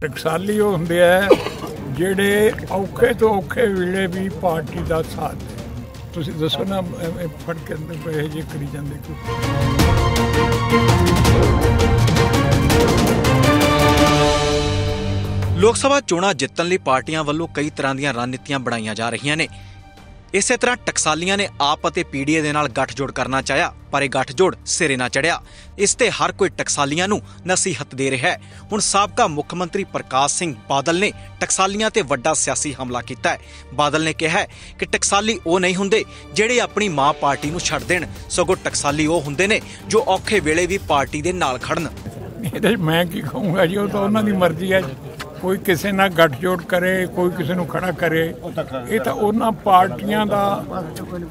ਟਕਸਾਲੀ ਉਹ ਹੁੰਦੇ ਆ ਜਿਹੜੇ ਔਖੇ ਤੋਂ ਔਖੇ ਵੇਲੇ ਵੀ ਪਾਰਟੀ ਦਾ ਸਾਥ ਤੁਸੀਂ ਦੱਸੋ ਨਾ ਐਵੇਂ ਫੜ ਕੇ ਅੰਦਰ ਪਏ ਜੇ ਕਰੀ ਜਾਂਦੇ ਕੋਈ। ਲੋਕ ਸਭਾ ਚੋਣਾਂ ਜਿੱਤਣ ਲਈ ਪਾਰਟੀਆਂ ਵੱਲੋਂ ਕਈ ਤਰ੍ਹਾਂ ਦੀਆਂ ਰਣਨੀਤੀਆਂ ਬਣਾਈਆਂ ਜਾ ਰਹੀਆਂ ਨੇ। ਇਸੇ ਤਰ੍ਹਾਂ ਟਕਸਾਲੀਆਂ ਨੇ ਆਪ ਅਤੇ ਪੀਡੀਏ ਦੇ ਨਾਲ ਗੱਠਜੋੜ ਕਰਨਾ ਚਾਹਿਆ, ਪਰ ਇਹ ਗੱਠਜੋੜ ਸਿਰੇ ਨਾ ਚੜਿਆ। ਇਸ ਤੇ ਹਰ ਕੋਈ ਟਕਸਾਲੀਆਂ ਨੂੰ ਨਸੀਹਤ ਦੇ ਰਿਹਾ ਹੈ। ਹੁਣ ਸਾਬਕਾ ਮੁੱਖ ਮੰਤਰੀ ਪ੍ਰਕਾਸ਼ ਸਿੰਘ ਬਾਦਲ ਨੇ ਟਕਸਾਲੀਆਂ ਤੇ ਵੱਡਾ ਸਿਆਸੀ ਹਮਲਾ ਕੀਤਾ ਹੈ। ਬਾਦਲ ਨੇ ਕਿਹਾ ਕਿ ਟਕਸਾਲੀ ਉਹ ਨਹੀਂ ਹੁੰਦੇ ਜਿਹੜੇ ਆਪਣੀ ਮਾਂ ਪਾਰਟੀ ਨੂੰ ਛੱਡ ਦੇਣ। ਸਗੋਂ ਟਕਸਾਲੀ ਉਹ ਹੁੰਦੇ ਨੇ ਜੋ ਔਖੇ ਵੇਲੇ ਵੀ ਪਾਰਟੀ ਦੇ ਨਾਲ ਖੜਨ। ਇਹਦੇ ਮੈਂ ਕੀ ਕਹੂੰਗਾ ਜੀ, ਉਹ ਤਾਂ ਉਹਨਾਂ ਦੀ ਮਰਜ਼ੀ ਹੈ ਕੋਈ ਕਿਸੇ ਨਾਲ ਗੱਠਜੋੜ ਕਰੇ ਕੋਈ ਕਿਸੇ ਨੂੰ ਖੜਾ ਕਰੇ ਇਹ ਤਾਂ ਉਹਨਾਂ ਪਾਰਟੀਆਂ ਦਾ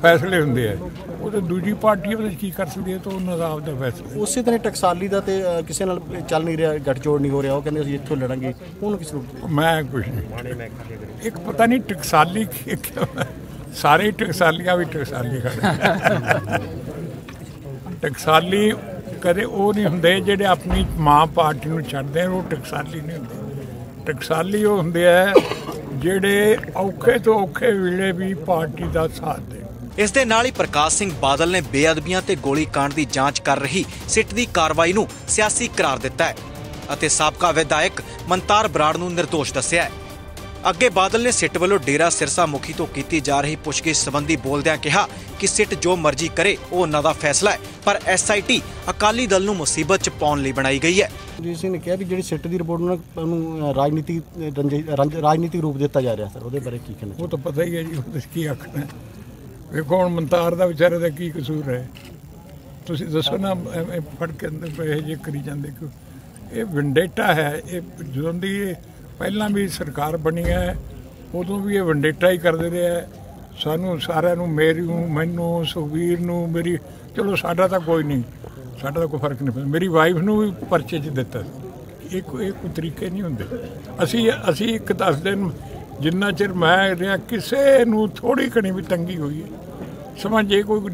ਫੈਸਲੇ ਹੁੰਦੇ ਆ। ਉਹ ਤਾਂ ਦੂਜੀ ਪਾਰਟੀ ਉਹਦੇ ਕੀ ਕਰ ਸਕਦੀ ਹੈ ਤਾਂ ਉਹਨਾਂ ਦਾ ਆਪਦਾ ਫੈਸਲਾ। ਉਸੇ ਤਰ੍ਹਾਂ ਟਕਸਾਲੀ ਦਾ ਤੇ ਕਿਸੇ ਨਾਲ ਚੱਲ ਨਹੀਂ ਰਿਹਾ ਗੱਠਜੋੜ ਨਹੀਂ ਹੋ ਰਿਹਾ ਉਹ ਕਹਿੰਦੇ ਅਸੀਂ ਇੱਥੋਂ ਲੜਾਂਗੇ। ਉਹਨੂੰ ਕਿਸ ਰੂਪ ਮੈਂ ਕੁਝ ਨਹੀਂ। ਇੱਕ ਪਤਾ ਨਹੀਂ ਟਕਸਾਲੀ। ਸਾਰੇ ਟਕਸਾਲੀਆਂ ਵੀ ਟਕਸਾਲੀ ਖੜੇ ਟਕਸਾਲੀ ਕਦੇ ਉਹ ਨਹੀਂ ਹੁੰਦੇ ਜਿਹੜੇ ਆਪਣੀ ਮਾਂ ਪਾਰਟੀ ਨੂੰ ਛੱਡਦੇ ਉਹ ਟਕਸਾਲੀ ਨਹੀਂ ਹੁੰਦੇ। ਟਕਸਾਲੀ ਉਹ ਹੁੰਦੇ ਆ ਜਿਹੜੇ ਔਖੇ ਤੋਂ ਔਖੇ ਵੇਲੇ ਵੀ ਪਾਰਟੀ ਦਾ ਸਾਥ ਦੇ। ਇਸ ਦੇ ਨਾਲ ਹੀ ਪ੍ਰਕਾਸ਼ ਸਿੰਘ ਬਾਦਲ ਨੇ ਬੇਅਦਬੀਆਂ ਤੇ ਗੋਲੀकांड ਦੀ ਜਾਂਚ ਕਰ ਰਹੀ ਸਿੱਟ ਦੀ ਕਾਰਵਾਈ ਨੂੰ ਸਿਆਸੀ ਕਰਾਰ ਦਿੱਤਾ ਹੈ ਅਤੇ ਸਾਬਕਾ ਵਿਧਾਇਕ ਮਨਤਾਰ ਬਰਾੜ ਨੂੰ ਨਿਰਦੋਸ਼ ਦੱਸਿਆ ਹੈ। ਅੱਗੇ ਬਾਦਲ ਨੇ ਸਿੱਟ ਵੱਲੋਂ ਡੇਰਾ ਸਿਰਸਾ ਮੁਖੀ ਤੋਂ ਕੀਤੀ ਜਾ ਰਹੀ ਪੁੱਛਗਿੱਛ ਸੰਬੰਧੀ ਬੋਲਦਿਆਂ ਕਿਹਾ ਕਿ ਸਿੱਟ ਜੋ ਮਰਜ਼ੀ ਕਰੇ ਉਹ ਉਹਨਾਂ ਦਾ ਫੈਸਲਾ ਹੈ ਪਰ ਐਸਆਈਟੀ ਅਕਾਲੀ ਦਲ ਨੂੰ ਮੁਸੀਬਤ 'ਚ ਪਾਉਣ ਲਈ ਬਣਾਈ ਗਈ ਹੈ। ਜੀ ਸਿੰਘ ਨੇ ਕਿਹਾ ਵੀ ਜਿਹੜੀ ਸਿੱਟ ਦੀ ਰਿਪੋਰਟ ਨੂੰ ਨਾ ਉਹਨੂੰ ਰਾਜਨੀਤੀ ਰਾਜਨੀਤਿਕ ਰੂਪ ਦਿੱਤਾ ਜਾ ਰਿਹਾ ਸਰ ਉਹਦੇ ਬਾਰੇ ਕੀ ਕਹਿਣਾ ਉਹ ਤਾਂ ਪਤਾ ਹੀ ਹੈ ਜੀ ਉਹਦੇ ਕੀ ਆਖਣਾ। ਵੇਖੋ ਹੁਣ ਮੰਤਾਰ ਦਾ ਵਿਚਾਰੇ ਦਾ ਕੀ ਕਸੂਰ ਹੈ। ਤੁਸੀਂ ਦੱਸੋ ਨਾ ਐਵੇਂ ਫੜ ਕੇ ਅੰਦਰ ਪਏ ਜੇ ਕਰੀ ਜਾਂਦੇ ਕਿ ਇਹ ਵੰਡੇਟਾ ਹੈ ਇਹ ਜਦੋਂ ਦੀ ਪਹਿਲਾਂ ਵੀ ਸਰਕਾਰ ਬਣੀ ਹੈ, ਉਦੋਂ ਵੀ ਇਹ ਵੰਡੇਟਾ ਹੀ ਕਰਦੇ ਰਿਹਾ ਸਾਨੂੰ ਸਾਰਿਆਂ ਨੂੰ ਮੇਰੀ ਨੂੰ, ਮੈਨੂੰ ਸੁਖਵੀਰ ਨੂੰ, ਮੇਰੀ, ਚਲੋ ਸਾਡਾ ਤਾਂ ਕੋਈ ਨਹੀਂ, ਸਾਡਾ ਤਾਂ ਕੋਈ ਫ਼ਰਕ ਨਹੀਂ ਪੈਂਦਾ। ਮੇਰੀ ਵਾਈਫ ਨੂੰ ਵੀ ਪਰਚੇ 'ਚ ਦਿੱਤਾ ਇਹ ਕੋਈ ਇਹ ਕੋਈ ਤਰੀਕੇ ਨਹੀਂ ਹੁੰਦੇ। ਅਸੀਂ ਅਸੀਂ ਇੱਕ ਦਸ ਦਿਨ ਜਿੰਨਾ ਚਿਰ ਮੈਂ ਰਿਹਾ, ਕਿਸੇ ਨੂੰ ਥੋੜੀ ਘਣੀ ਵੀ ਤੰਗੀ ਹੋਈ ਹੈ। ਸਮਾਂ ਜੇ ਕੋਈ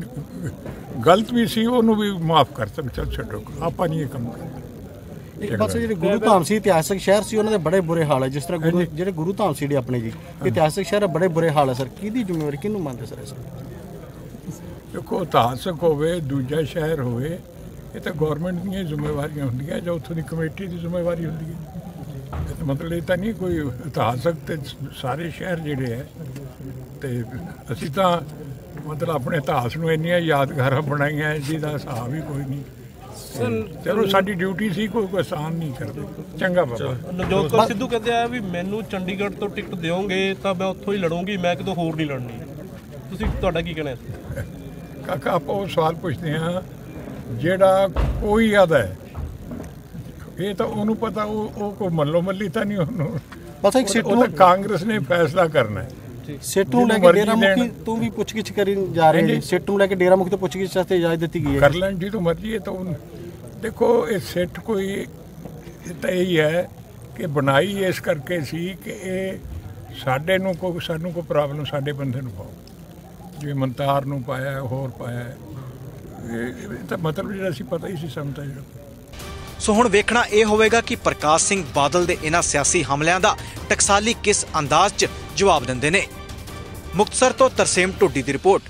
ਗਲਤ ਵੀ ਸੀ, ਉਹਨੂੰ ਵੀ ਮਾਫ ਕਰ ਸਕਦੇ ਛੱਡੋ। ਆਪਾਂ ਨਹੀਂ ਇਹ ਕੰਮ ਕਰਦੇ। ਇੱਕ ਪਾਸੇ ਜਿਹੜੇ ਗੁਰੂ ਧਾਮ ਸੀ ਇਤਿਹਾਸਕ ਸ਼ਹਿਰ ਸੀ ਉਹਨਾਂ ਦੇ ਬੜੇ ਬੁਰੇ ਹਾਲ ਹੈ ਜਿਸ ਤਰ੍ਹਾਂ ਗੁਰੂ ਜਿਹੜੇ ਗੁਰੂ ਧਾਮ ਸੀ ਜਿਹੜੇ ਆਪਣੇ ਜੀ ਇਤਿਹਾਸਕ ਸ਼ਹਿਰ ਬੜੇ ਬੁਰੇ ਹਾਲ ਹੈ ਸਰ। ਕਿਹਦੀ ਜ਼ਿੰਮੇਵਾਰੀ ਕਿਹਨੂੰ ਮੰਨਦੇ ਸਰ ਇਸ ਦੇਖੋ ਇਤਿਹਾਸਕ ਹੋਵੇ ਦੂਜਾ ਸ਼ਹਿਰ ਹੋਵੇ ਇਹ ਤਾਂ ਗਵਰਨਮੈਂਟ ਦੀਆਂ ਜ਼ਿੰਮੇਵਾਰੀਆਂ ਹੁੰਦੀਆਂ ਜਾਂ ਉੱਥੋਂ ਦੀ ਕਮੇਟੀ ਦੀ ਜ਼ਿੰਮੇਵਾਰੀ ਹੁੰਦੀ ਹੈ। ਮਤਲਬ ਇਹ ਤਾਂ ਨਹੀਂ ਕੋਈ ਇਤਿਹਾਸਕ ਤੇ ਸਾਰੇ ਸ਼ਹਿਰ ਜਿਹੜੇ ਹੈ ਤੇ ਅਸੀਂ ਤਾਂ ਮਤਲਬ ਆਪਣੇ ਇਤਿਹਾਸ ਨੂੰ ਇੰਨੀਆਂ ਯਾਦਗਾਰਾਂ ਬਣਾਈਆਂ ਜਿਹਦਾ ਹਿਸਾਬ ਹੀ ਕੋਈ ਨਹੀਂ। ਚਲੋ ਸਾਡੀ ਡਿਊਟੀ ਸੀ ਕੋਈ ਆਸਾਨ ਨਹੀਂ ਕਰਦੇ। ਚੰਗਾ ਬਾਬਾ। ਨਵਜੋਤ ਕੌਰ ਸਿੱਧੂ ਕਹਿੰਦੇ ਆ ਵੀ ਮੈਨੂੰ ਚੰਡੀਗੜ੍ਹ ਤੋਂ ਟਿਕਟ ਦਿਓਗੇ ਤਾਂ ਮੈਂ ਉੱਥੋਂ ਹੀ ਲੜੂੰਗੀ ਮੈਂ ਕਿਤੋਂ ਹੋਰ ਨਹੀਂ ਲੜਨੀ। ਤੁਸੀਂ ਤੁਹਾਡਾ ਕੀ ਕਹਿਣਾ ਤੇ? ਕਾਕਾ ਆਪਾਂ ਉਹ ਸਵਾਲ ਪੁੱਛਦੇ ਹਾਂ ਜਿਹੜਾ ਕੋਈ ਆਦਾ ਹੈ ਇਹ ਤਾਂ ਉਹਨੂੰ ਪਤਾ ਉਹ ਉਹ ਕੋ ਮੱਲੋ ਮੱਲੀ ਤਾਂ ਨਹੀਂ ਉਹਨੂੰ। ਬਸ ਇੱਕ ਸਿੱਟ ਕਾਂਗਰਸ ਨੇ ਫੈਸਲਾ ਕਰਨਾ ਹੈ। ਸਿੱਟ ਨੂੰ ਲੈ ਕੇ ਡੇਰਾ ਮੁਖੀ ਤੂੰ ਵੀ ਪੁੱਛਗਿੱਛ ਕਰੀ ਜਾ ਰਹੇ ਹਾਂਜੀ। ਸਿੱਟ ਨੂੰ ਲੈ ਕੇ ਡੇਰਾ ਮੁਖੀ ਤੋਂ ਪੁੱਛਗਿੱਛ ਵਾਸਤੇ ਇਜਾਜ਼ਤ ਦਿੱਤੀ ਗਈ ਹੈ। ਕਰ ਲੈਣ ਜੀ ਤੋਂ ਮਰਜ਼ੀ ਹੈ ਤਾਂ ਦੇਖੋ ਇਹ ਸਿੱਟ ਕੋਈ ਇਹ ਤਾਂ ਇਹੀ ਹੈ ਕਿ ਬਣਾਈ ਇਸ ਕਰਕੇ ਸੀ ਕਿ ਇਹ ਸਾਡੇ ਨੂੰ ਕੋਈ ਸਾਨੂੰ ਕੋਈ ਪ੍ਰੋਬਲਮ ਸਾਡੇ ਬੰਦੇ ਨੂੰ ਪਾਓ। ਜਿਵੇਂ ਮੰਤਾਰ ਨੂੰ ਪਾਇਆ ਹੋਰ ਪਾਇਆ। ਇਹ ਇਹ ਤਾਂ ਮਤਲਬ ਜਿਹੜਾ ਸੀ ਪਤਾ ਹੀ ਸੀ ਸਮਝਦਾ ਜਿਹੜਾ ਸੋ ਹੁਣ ਵੇਖਣਾ ਇਹ ਹੋਵੇਗਾ ਕਿ ਪ੍ਰਕਾਸ਼ ਸਿੰਘ ਬਾਦਲ ਦੇ ਇਹਨਾਂ ਸਿਆਸੀ ਹਮਲਿਆਂ ਦਾ ਟਕਸਾਲੀ ਕਿਸ ਅੰਦਾਜ਼ 'ਚ ਜਵਾਬ ਦਿੰਦੇ ਨੇ। ਮੁਕਤਸਰ ਤੋਂ ਤਰਸੇਮ ਢੋਡੀ ਦੀ ਰਿਪੋਰਟ।